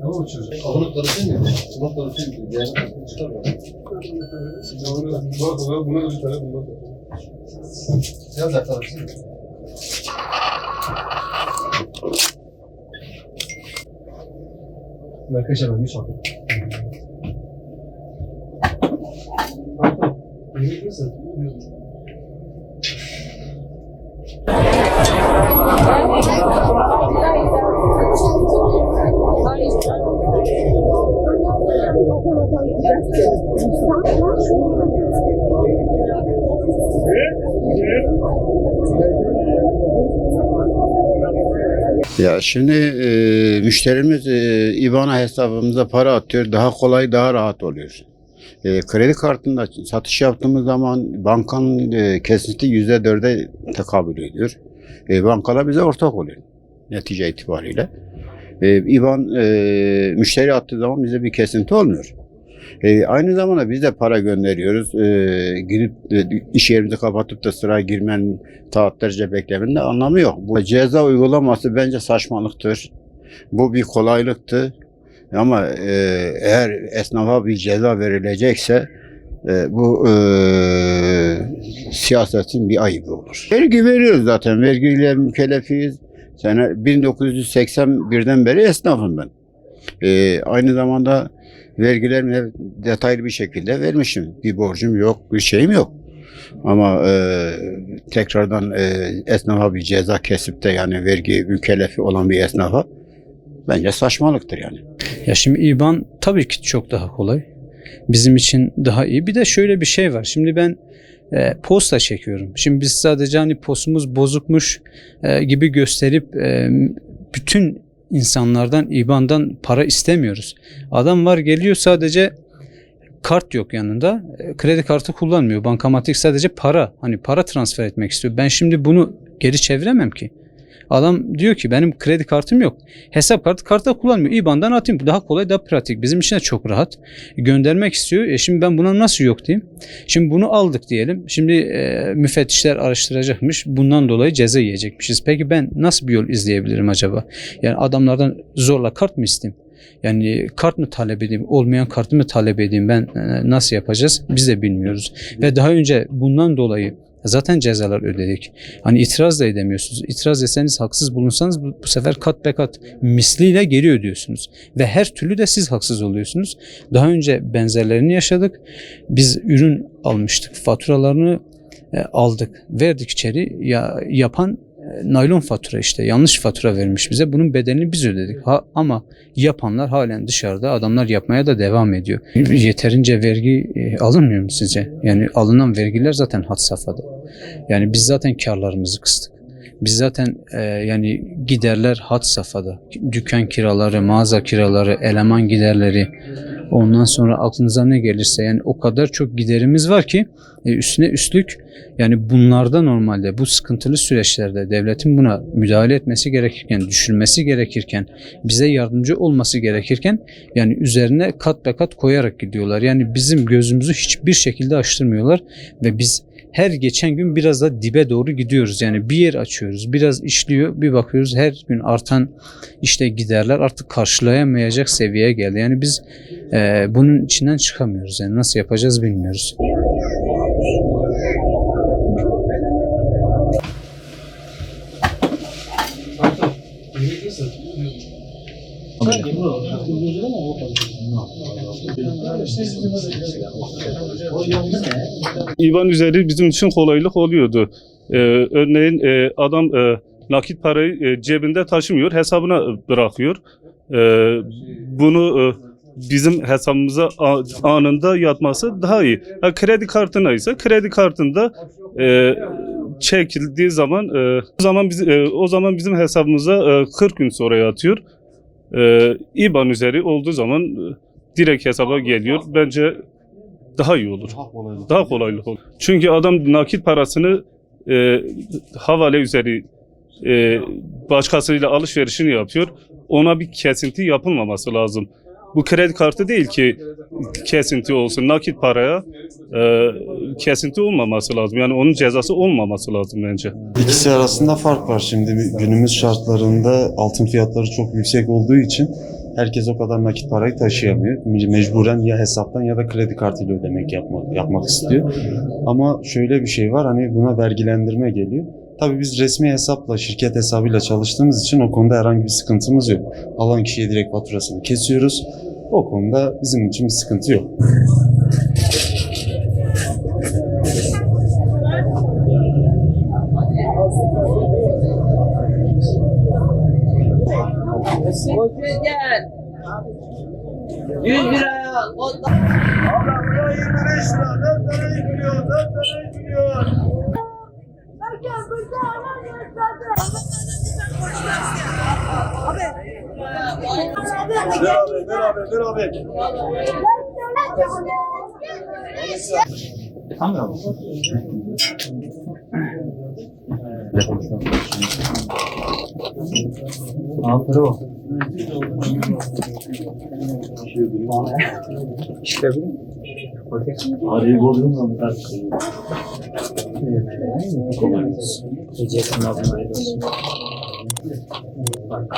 Tamam mı çocuk? Onu karıştırmıyor. Onu karıştırmıyor. Yani çıkar mı? Bak buna, buna da bir tane buna da. Biraz daha karıştırmıyor. Arkadaşlar ben bir şarkı. Ya şimdi e, müşterimiz e, IBAN'a hesabımıza para atıyor. Daha kolay, daha rahat oluyor. E, kredi kartında satış yaptığımız zaman bankanın e, kesinti yüzde dörde tekabül ediyor. E, bankalar bize ortak oluyor netice itibariyle. E, IBAN e, müşteri attığı zaman bize bir kesinti olmuyor. E, aynı zamanda biz de para gönderiyoruz. E, gidip e, iş yerimizi kapatıp da sıraya girmenin saatlerce beklemenin de anlamı yok. Bu ceza uygulaması bence saçmalıktır. Bu bir kolaylıktı. Ama e, eğer esnafa bir ceza verilecekse e, bu e, siyasetin bir ayıbı olur. Vergi veriyoruz zaten. Vergiyle mükellefiyiz. Sene 1981'den beri esnafım ben. E, aynı zamanda vergilerimi detaylı bir şekilde vermişim. Bir borcum yok, bir şeyim yok. Ama e, tekrardan e, esnafa bir ceza kesip de yani vergi mükellefi olan bir esnafa bence saçmalıktır yani. Ya şimdi IBAN tabii ki çok daha kolay. Bizim için daha iyi. Bir de şöyle bir şey var. Şimdi ben e, posta çekiyorum. Şimdi biz sadece hani postumuz bozukmuş e, gibi gösterip e, bütün insanlardan IBAN'dan para istemiyoruz. Adam var geliyor sadece kart yok yanında. E, Kredi kartı kullanmıyor. Bankamatik sadece para. Hani para transfer etmek istiyor. Ben şimdi bunu geri çeviremem ki. Adam diyor ki benim kredi kartım yok. Hesap kartı kartta kullanmıyor. IBAN'dan atayım. Daha kolay, daha pratik. Bizim için de çok rahat. Göndermek istiyor. E şimdi ben buna nasıl yok diyeyim. Şimdi bunu aldık diyelim. Şimdi e, müfettişler araştıracakmış. Bundan dolayı ceza yiyecekmişiz. Peki ben nasıl bir yol izleyebilirim acaba? Yani adamlardan zorla kart mı isteyeyim? Yani kart mı talep edeyim, olmayan kartı mı talep edeyim ben e, nasıl yapacağız biz de bilmiyoruz. Ve daha önce bundan dolayı zaten cezalar ödedik. Hani itiraz da edemiyorsunuz. İtiraz etseniz haksız bulunsanız bu, bu sefer kat be kat misliyle geri ödüyorsunuz. Ve her türlü de siz haksız oluyorsunuz. Daha önce benzerlerini yaşadık. Biz ürün almıştık. Faturalarını e, aldık. Verdik içeri. Ya, yapan naylon fatura işte yanlış fatura vermiş bize. Bunun bedelini biz ödedik. Ha, ama yapanlar halen dışarıda. Adamlar yapmaya da devam ediyor. Yeterince vergi e, alınmıyor mu sizce? Yani alınan vergiler zaten had safhada. Yani biz zaten karlarımızı kıstık. Biz zaten e, yani giderler had safhada. Dükkan kiraları, mağaza kiraları, eleman giderleri, ondan sonra aklınıza ne gelirse yani o kadar çok giderimiz var ki e, üstüne üstlük yani bunlarda normalde bu sıkıntılı süreçlerde devletin buna müdahale etmesi gerekirken, düşürmesi gerekirken, bize yardımcı olması gerekirken yani üzerine kat be kat koyarak gidiyorlar. Yani bizim gözümüzü hiçbir şekilde açtırmıyorlar ve biz her geçen gün biraz da dibe doğru gidiyoruz. Yani bir yer açıyoruz, biraz işliyor, bir bakıyoruz her gün artan işte giderler artık karşılayamayacak seviyeye geldi. Yani biz e, bunun içinden çıkamıyoruz. Yani nasıl yapacağız bilmiyoruz. İvan üzeri bizim için kolaylık oluyordu. Ee, örneğin e, adam e, nakit parayı e, cebinde taşımıyor, hesabına bırakıyor. Ee, bunu e, bizim hesabımıza anında yatması daha iyi. Ha, kredi kartına ise kredi kartında e, çekildiği zaman e, o zaman biz, e, o zaman bizim hesabımıza e, 40 gün sonra yatıyor. E, İBAN üzeri olduğu zaman e, direkt hesaba geliyor. Bence daha iyi olur. Daha kolaylık. Olur. Çünkü adam nakit parasını e, havale üzeri e, başkasıyla alışverişini yapıyor. Ona bir kesinti yapılmaması lazım. Bu kredi kartı değil ki kesinti olsun. Nakit paraya e, kesinti olmaması lazım. Yani onun cezası olmaması lazım bence. İkisi arasında fark var. Şimdi günümüz şartlarında altın fiyatları çok yüksek olduğu için herkes o kadar nakit parayı taşıyamıyor. Mecburen ya hesaptan ya da kredi kartıyla ödemek yapmak, yapmak istiyor. Ama şöyle bir şey var hani buna vergilendirme geliyor. Tabii biz resmi hesapla, şirket hesabıyla çalıştığımız için o konuda herhangi bir sıkıntımız yok. Alan kişiye direkt faturasını kesiyoruz. O konuda bizim için bir sıkıntı yok. Koşuya gel. 100 liraya. hep beraber. Tamam. Aferin bak. İşte bu. Arayı bozdum da bırak. Kolay gelsin. Gece kınavına ayrılsın. Bak.